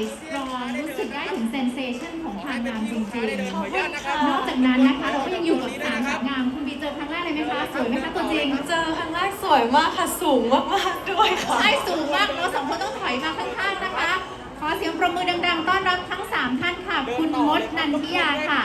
ยิ่งใหญ่สตรองรู้สึกได้ถึงเซนเซชันของความงามจริงขอบคุณค่ะๆนอกจากนั้นนะคะ เราก็ยังอยู่กับสามสาวงามคุณวีเจอครั้งแรกเลยไหมคะสวยไหมคะตัวจริงเจอครั้งแรกสวยมากค่ะสูงมากๆด้วยค่ะใช่สูงมากเราสองคนต้องถอยมาข้างๆนะคะ ขอเสียงประมือดังๆ ต้อนรับทั้ง 3 ท่านค่ะ คุณมดนันทิยาค่ะ